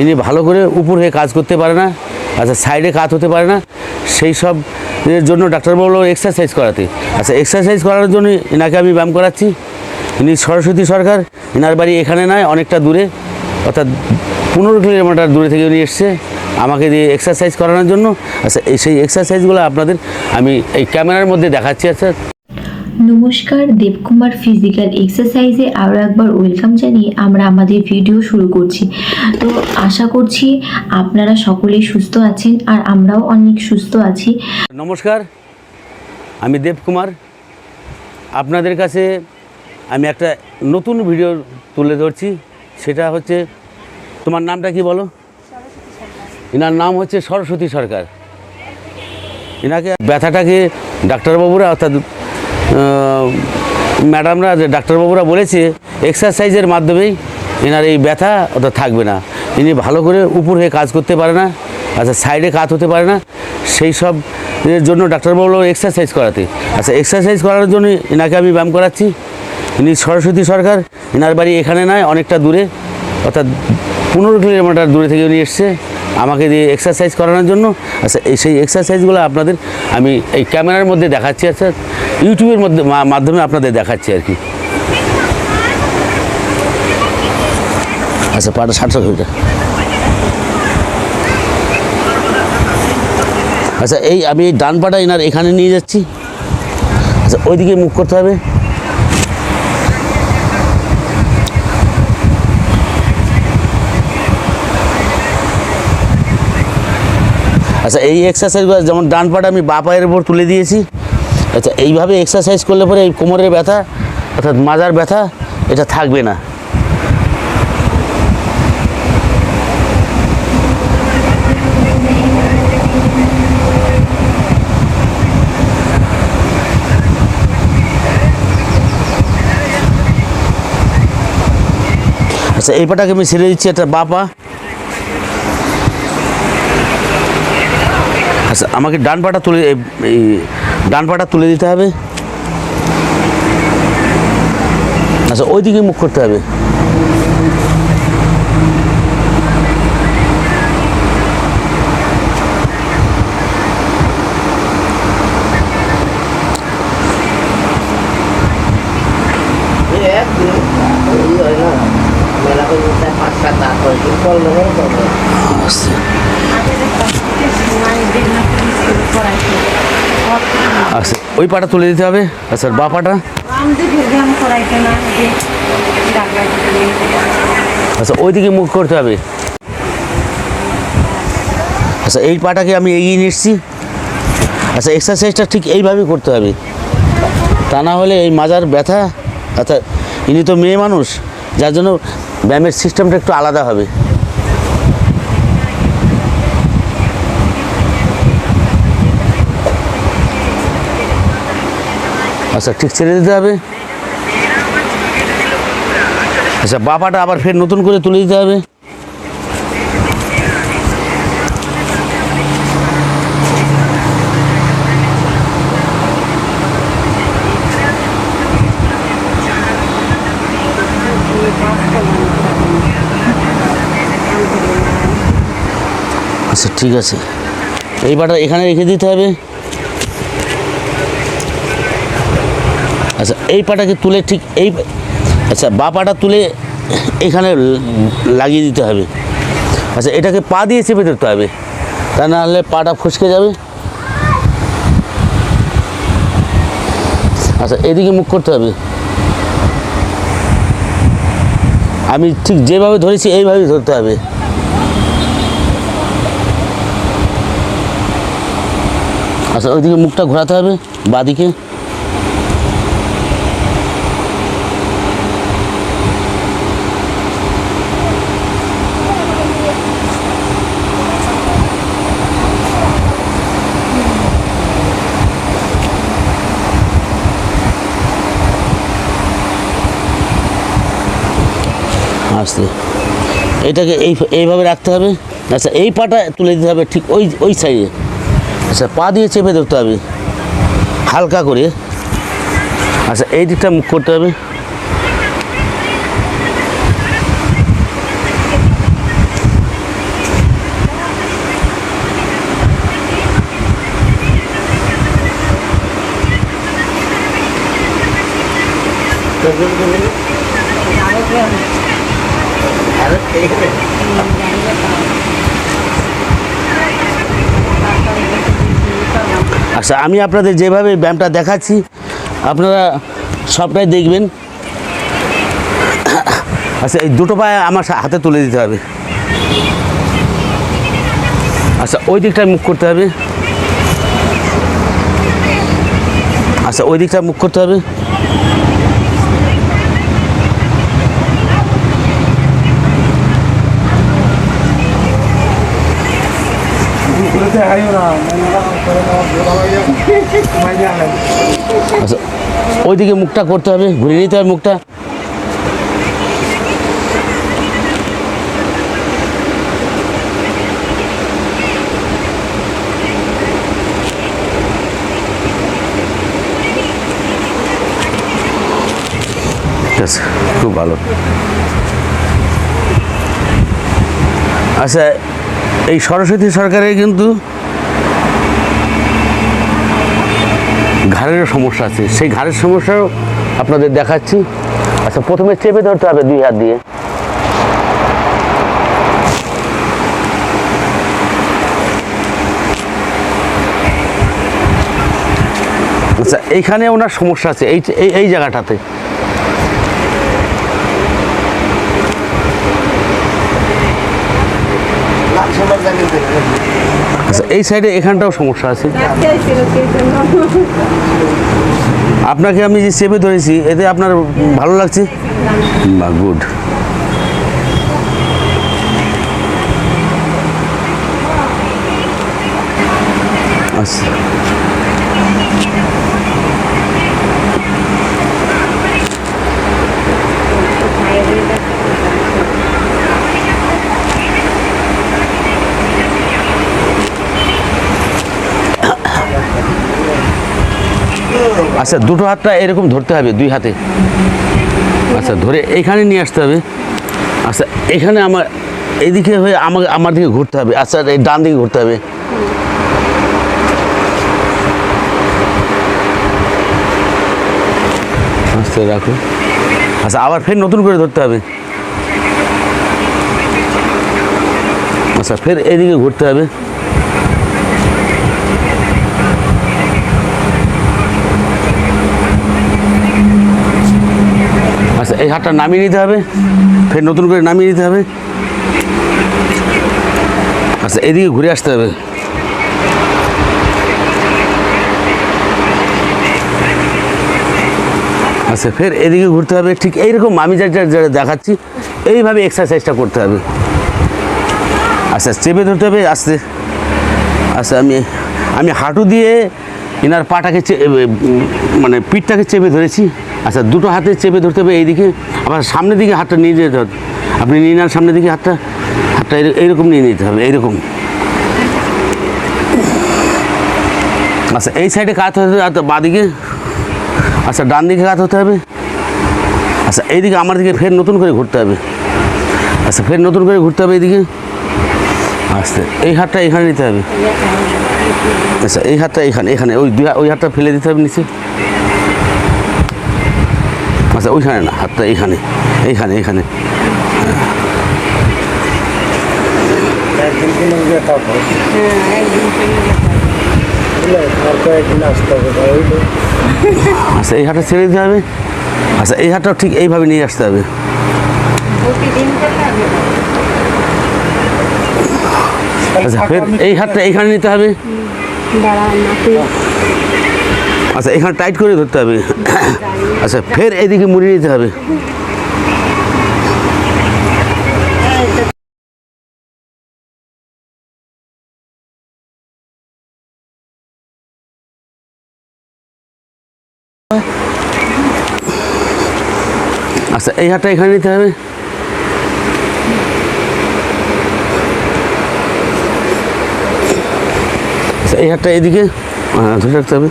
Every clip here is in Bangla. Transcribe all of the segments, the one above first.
ইনি ভালো করে উপর হয়ে কাজ করতে পারে না আচ্ছা সাইডে কাজ হতে পারে না, সেই সব এর জন্য ডাক্তারবাবু এক্সারসাইজ করাতে। আচ্ছা এক্সারসাইজ করানোর জন্য এনাকে আমি ব্যায়াম করাচ্ছি। ইনি সরস্বতী সরকার এনার বাড়ি এখানে নয়, অনেকটা দূরে। অর্থাৎ পনেরো কিলোমিটার দূরে থেকে উনি এসছে আমাকে দিয়ে এক্সারসাইজ করানোর জন্য। আচ্ছা এই সেই এক্সারসাইজগুলো আপনাদের আমি এই ক্যামেরার মধ্যে দেখাচ্ছি আচ্ছা। নমস্কার, দেবকুমার ফিজিক্যাল এক্সারসাইজে আরও একবার ওয়েলকাম জানিয়ে আমরা আমাদের ভিডিও শুরু করছি। তো আশা করছি আপনারা সকলেই সুস্থ আছেন আর আমরাও অনেক সুস্থ আছি। নমস্কার, আমি দেবকুমার। আপনাদের কাছে আমি একটা নতুন ভিডিও তুলে ধরছি। সেটা হচ্ছে, তোমার নামটা কি বলো? এনার নাম হচ্ছে সরস্বতী সরকার। এনাকে ব্যথাটাকে ডাক্তারবাবুরা অর্থাৎ ম্যাডামরা যে ডাক্তারবাবুরা বলেছে এক্সারসাইজের মাধ্যমেই এনার এই ব্যথা অর্থাৎ থাকবে না। ইনি ভালো করে উপর হয়ে কাজ করতে পারে না আচ্ছা সাইডে কাজ হতে পারে না, সেই সব এর জন্য ডাক্তারবাবু এক্সারসাইজ করাতে। আচ্ছা এক্সারসাইজ করানোর জন্য এনাকে আমি ব্যায়াম করাচ্ছি। ইনি সরস্বতী সরকার, এনার বাড়ি এখানে নয়, অনেকটা দূরে। অর্থাৎ পনেরো কিলোমিটার দূরে থেকে উনি এসছে আমাকে দিয়ে এক্সারসাইজ করানোর জন্য। আচ্ছা এই সেই এক্সারসাইজগুলো আপনাদের আমি এই ক্যামেরার মধ্যে দেখাচ্ছি আচ্ছা। ইউটিউবের মধ্যে মাধ্যমে আপনাদের দেখাচ্ছি আর কি। আচ্ছা পাটা ষাটশো ঘণ্টা আচ্ছা এই আমি এই ডান পাটা এনার এখানে নিয়ে যাচ্ছি। আচ্ছা ওইদিকে মুখ করতে হবে। আচ্ছা এই এক্সারসাইজগুলো যেমন ডান পাটা আমি বা পায়ের উপর তুলে দিয়েছি। আচ্ছা এইভাবে এক্সারসাইজ করলে পরে এই কোমরের ব্যথা, অর্থাৎ মাজার ব্যথা, এটা থাকবে না। আচ্ছা এই পাটাকে আমি ছেড়ে দিচ্ছি একটা বা আচ্ছা আমাকে ডান পাটা তুলে এই- ডান পাটা তুলে দিতে হবে। আচ্ছা ওইদিকে মুখ করতে হবে। আচ্ছা। আচ্ছা ওই পাটা তুলে দিতে হবে? আচ্ছা বা পাটা? আচ্ছা ওইদিকে মুখ করতে হবে। আচ্ছা এই পাটাকে আমি এগিয়ে নিচ্ছি আচ্ছা এক্সারসাইজটা ঠিক এইভাবেই করতে হবে। তা না হলে এই মাজার ব্যথা আচ্ছা ইনি তো মেয়ে মানুষ যার জন্য ব্যায়ামের সিস্টেমটা একটু আলাদা হবে। আচ্ছা ঠিক ছেড়ে দিতে হবে? আচ্ছা বাপাটা আবার ফের নতুন করে তুলে দিতে হবে? আচ্ছা ঠিক আছে। এই পাটা এখানে রেখে দিতে হবে আচ্ছা এই পাটাকে তুলে ঠিক এই আচ্ছা বা পাটা তুলে এখানে লাগিয়ে দিতে হবে। আচ্ছা এটাকে পা দিয়ে চেপে ধরতে হবে। তা না হলে পাটা ফসকে যাবে। আচ্ছা এদিকে মুখ করতে হবে। আমি ঠিক যেভাবে ধরেছি, এইভাবেই ধরতে হবে। আচ্ছা ওইদিকে মুখটা ঘোরাতে হবে, বাদিকে। আসতে। এটাকে এই, এইভাবে রাখতে হবে। আচ্ছা এই পাটা তুলে দিতে হবে ঠিক ওই ওই সাইডে। আচ্ছা পা দিয়ে চেপে ধরতে হবে। হালকা করে। আচ্ছা এই দিকটা মুখ করতে হবে। Gracias. আচ্ছা আমি আপনাদের যেভাবে ব্যায়ামটা দেখাচ্ছি, আপনারা সবটাই দেখবেন। আচ্ছা এই দুটো পায়ে আমার হাতে তুলে দিতে হবে। আচ্ছা ওই দিকটায় মুখ করতে হবে। আচ্ছা ওই দিকটা মুখ করতে হবে। আচ্ছা ওইদিকে মুখটা করতে হবে ঘুরিয়ে নিতে হবে মুখটা। ঠিক আছে খুব ভালো। আচ্ছা এই সরস্বতী সরকারের কিন্তু ঘাড়ের সমস্যা আছে। সেই ঘাড়ের সমস্যাও আপনাদের দেখাচ্ছি। আচ্ছা প্রথমে চেপে ধরতে হবে দুই হাত দিয়ে। আচ্ছা এইখানে ওনার সমস্যা আছে। এই- এই জায়গাটাতে। আচ্ছা এই সাইডে এখানটাও সমস্যা আছে। আপনাকে আমি যে চেপে ধরেছি, এতে আপনার ভালো লাগছে? বা গুড আচ্ছা। আচ্ছা দুটো হাতটা এরকম ধরতে হবে, দুই হাতে। আচ্ছা ধরে এইখানে নিয়ে আসতে হবে। আচ্ছা এখানে আমার এইদিকে হয়ে আমাকে, আমার দিকে ঘুরতে হবে। আচ্ছা এই ডান দিকে ঘুরতে হবে। আচ্ছা রাখো। আচ্ছা আবার ফের নতুন করে ধরতে হবে। আচ্ছা ফের এদিকে ঘুরতে হবে। এই হাতটা নামিয়ে নিতে হবে, ফের নতুন করে নামিয়ে নিতে হবে। আচ্ছা এদিকে ঘুরে আসতে হবে। আচ্ছা ফের এদিকে ঘুরতে হবে, ঠিক এইরকম আমি যা যা- যা দেখাচ্ছি, এইভাবে এক্সারসাইজটা করতে হবে। আচ্ছা চেপে ধরতে হবে আস্তে। আচ্ছা আমি আমি হাঁটু দিয়ে এনার পাটাকে মানে পিঠটাকে চেপে ধরেছি। আচ্ছা দুটো হাতে চেপে ধরতে হবে এইদিকে আবার সামনের দিকে হাতটা নিয়ে যেতে হবে। আপনি নিয়ে নেন সামনের দিকে হাতটা হাতটা এই- এইরকম নিয়ে নিতে হবে এইরকম আচ্ছা এই সাইডে কাত হতে হবে আচ্ছা, বাঁদিকে। আচ্ছা ডান দিকে কাত হতে হবে। আচ্ছা এইদিকে আমার দিকে ফের নতুন করে ঘুরতে হবে। আচ্ছা ফের নতুন করে ঘুরতে হবে এইদিকে। আস্তে এই হাতটা এখানে নিতে হবে। আচ্ছা এই হাতটা এখানে এখানে ওই ওই হাতটা ফেলে দিতে হবে নিচে। আচ্ছা ওইখানে না হাতটা এইখানে এইখানে এইখানে। আচ্ছা এই হাতটা ছেড়ে দিতে হবে? আচ্ছা এই হাতটাও ঠিক এইভাবে নিয়ে আসতে হবে। আচ্ছা ফের এই হাতটা এইখানে নিতে হবে? আচ্ছা এখানে টাইট করে ধরতে হবে। আচ্ছা ফের এদিকে মুড়িয়ে নিতে হবে। আচ্ছা এই হাতটা এখানে নিতে হবে। আচ্ছা এই হাতটা এদিকে হ্যাঁ, ধরে রাখতে হবে।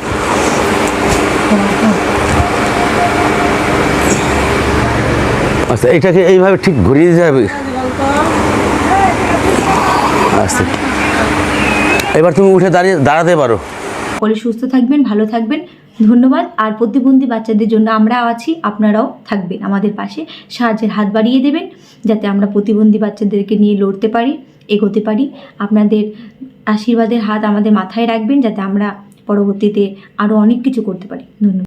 আচ্ছা এটাকে এইভাবে ঠিক ঘুরিয়ে হবে। আচ্ছা। এবার তুমি উঠে দাঁড়িয়ে, দাঁড়াতে পারো। সকলে সুস্থ থাকবেন, ভালো থাকবেন। ধন্যবাদ। আর প্রতিবন্ধী বাচ্চাদের জন্য আমরা আছি, আপনারাও থাকবেন আমাদের পাশে। সাহায্যের হাত বাড়িয়ে দেবেন, যাতে আমরা প্রতিবন্ধী বাচ্চাদেরকে নিয়ে লড়তে পারি, এগোতে পারি। আপনাদের আশীর্বাদের হাত আমাদের মাথায় রাখবেন, যাতে আমরা পরবর্তীতে আরও অনেক কিছু করতে পারি। ধন্যবাদ।